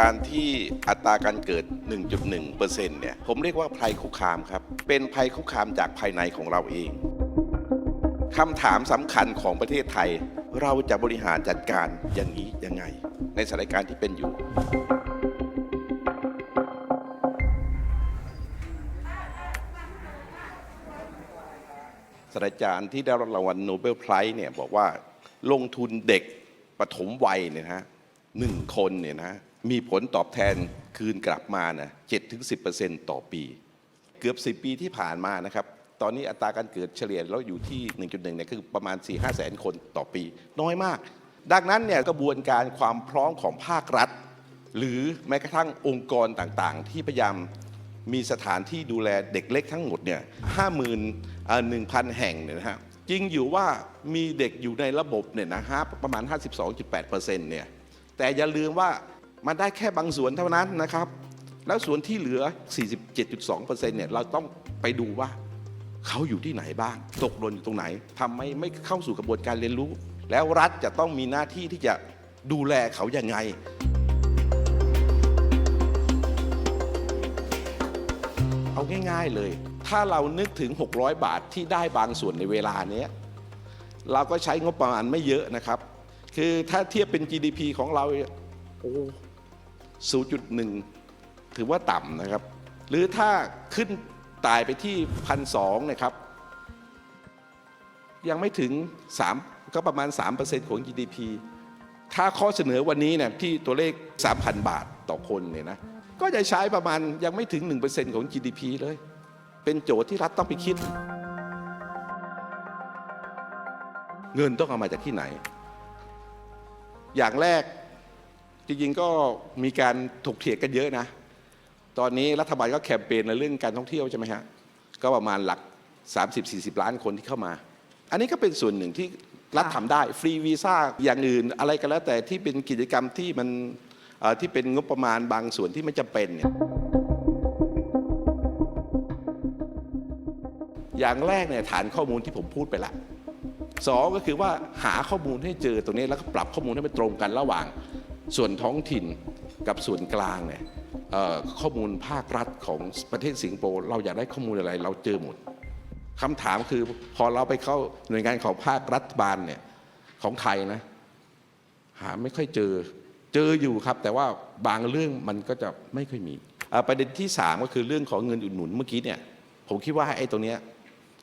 การที่อัตราการเกิด 1.1%เนี่ย ผมเรียกว่าภัยคุกคามครับ เป็นภัยคุกคามจากภายในของเราเองคำถามสำคัญของประเทศไทย เราจะบริหารจัดการอย่างนี้ยังไง ในสถานการณ์ที่เป็นอยู่ ศาสตราจารย์ที่ได้รับรางวัลโนเบลไพรส์เนี่ยบอกว่าลงทุนเด็กปฐมวัยเนี่ยนะฮะหนึ่งคนเนี่ยนะ มีผลตอบแทนคืนกลับมานะเจ็ดถึงสิต่อปี เกือบ 10 ปีที่ผ่านมานะครับ ตอนนี้อัตราการเกิดเฉลี่ยแล้วอยู่ที่ 1.1เนี่ยคือประมาณ 4 5 แสนคนต่อปี น้อยมาก ดังนั้นเนี่ยกระบวนการความพร้อมของภาครัฐ หรือแม้กระทั่งองค์กรต่างๆ ที่พยายามมีสถานที่ดูแลเด็กเล็กทั้งหมดเนี่ยห้าหมื่นหนึ่งพันแห่งเนี่ยนะฮะจริงอยู่ว่ามีเด็กอยู่ในระบบเนี่ยนะฮะประมาณ 52.8%เนี่ยแต่อย่าลืมว่า มันได้แค่บางส่วนเท่านั้นนะครับ แล้วส่วนที่เหลือ 47.2%เนี่ยเราต้องไปดูว่าเขาอยู่ที่ไหนบ้าง ตกหล่นอยู่ตรงไหนทำไมไม่เข้าสู่กระบวนการเรียนรู้ แล้วรัฐจะต้องมีหน้าที่ที่จะดูแลเขาอย่างไงเอาง่าย ๆเลย ถ้าเรานึกถึง 600 บาทที่ได้บางส่วนในเวลาเนี้ยเราก็ใช้งบประมาณไม่เยอะนะครับ คือถ้าเทียบเป็น GDP ของเรา โอ้ 0.1 ถือว่าต่ำนะครับ หรือถ้าขึ้นตายไปที่พันสองนะครับ ยังไม่ถึง 3 ก็ประมาณ 3%ของ GDP ถ้าข้อเสนอวันนี้เนี่ยที่ตัวเลข 3,000 บาทต่อคนเนี่ยนะ ก็จะใช้ประมาณยังไม่ถึง 1%ของ GDP เลย เป็นโจทย์ที่รัฐต้องไปคิด เงินต้องเอามาจากที่ไหน อย่างแรก จริงๆก็มีการถกเถียงกันเยอะนะ ตอนนี้รัฐบาลก็แคมเปญในเรื่องการท่องเที่ยวใช่ไหมฮะ ก็ประมาณหลัก 30-40 ล้านคนที่เข้ามา อันนี้ก็เป็นส่วนหนึ่งที่รัฐทำได้ฟรีวีซ่าอย่างอื่นอะไรก็แล้วแต่ที่เป็นกิจกรรมที่มันที่เป็นงบประมาณบางส่วนที่ไม่จำเป็นเนี่ยอย่างแรกเนี่ยฐานข้อมูลที่ผมพูดไปละสองก็คือว่าหาข้อมูลให้เจอตรงนี้แล้วก็ปรับข้อมูลให้มันตรงกันระหว่าง ส่วนท้องถิ่นกับส่วนกลางเนี่ยข้อมูลภาครัฐของประเทศสิงคโปร์เราอยากได้ข้อมูลอะไรเราเจอหมดคำถามคือพอเราไปเข้าหน่วยงานของภาครัฐบาลเนี่ยของไทยนะหาไม่ค่อยเจอเจออยู่ครับ แต่ว่าบางเรื่องมันก็จะไม่ค่อยมีประเด็นที่ 3 ก็คือเรื่องของเงินอุดหนุนเมื่อกี้เนี่ยผมคิดว่าไอ้ตรงเนี้ย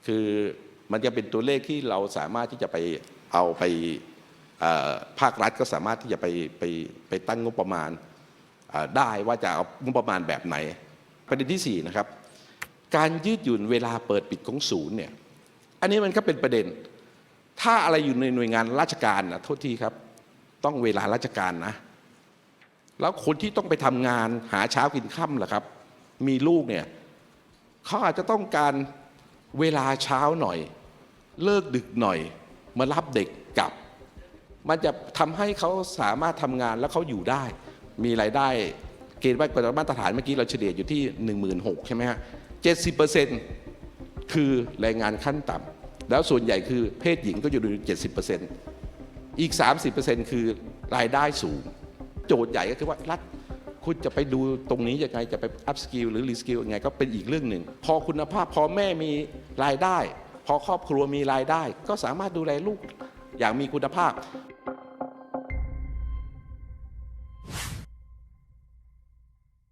คือมันจะเป็นตัวเลขที่เราสามารถที่จะไปเอาไป ภาครัฐก็สามารถที่จะไปไปไปตั้งงบประมาณได้ว่าจะเอางบประมาณแบบไหน ประเด็นที่4นะครับการยืดหยุ่นเวลาเปิดปิดของศูนย์เนี่ยอันนี้มันก็เป็นประเด็น ถ้าอะไรอยู่ในหน่วยงานราชการนะโทษทีครับ ต้องเวลาราชการนะ แล้วคนที่ต้องไปทำงานหาเช้ากินค่ำล่ะครับ มีลูกเนี่ยเขาอาจจะต้องการเวลาเช้าหน่อย เลิกดึกหน่อย มารับเด็กกลับ มันจะทำให้เขาสามารถทำงานแล้วเขาอยู่ได้ มีรายได้เกณฑ์ไว้กว่ามาตรฐานเมื่อกี้เราเฉลี่ยอยู่ที่ 1 6 0 0 0ใช่ไหมฮะ70%คือแรงงานขั้นต่ำแล้วส่วนใหญ่คือเพศหญิงก็อยู่ใน70%อีก 30%คือรายได้สูง โจทย์ใหญ่ก็คือว่ารัฐคุณจะไปดูตรงนี้ยังไงจะไปอัพสกิลหรือรีสกิลยังไงก็เป็นอีกเรื่องหนึ่ง พอคุณภาพพอแม่มีรายได้ พอครอบครัวมีรายได้ ก็สามารถดูแลลูก อย่างมีคุณภาพ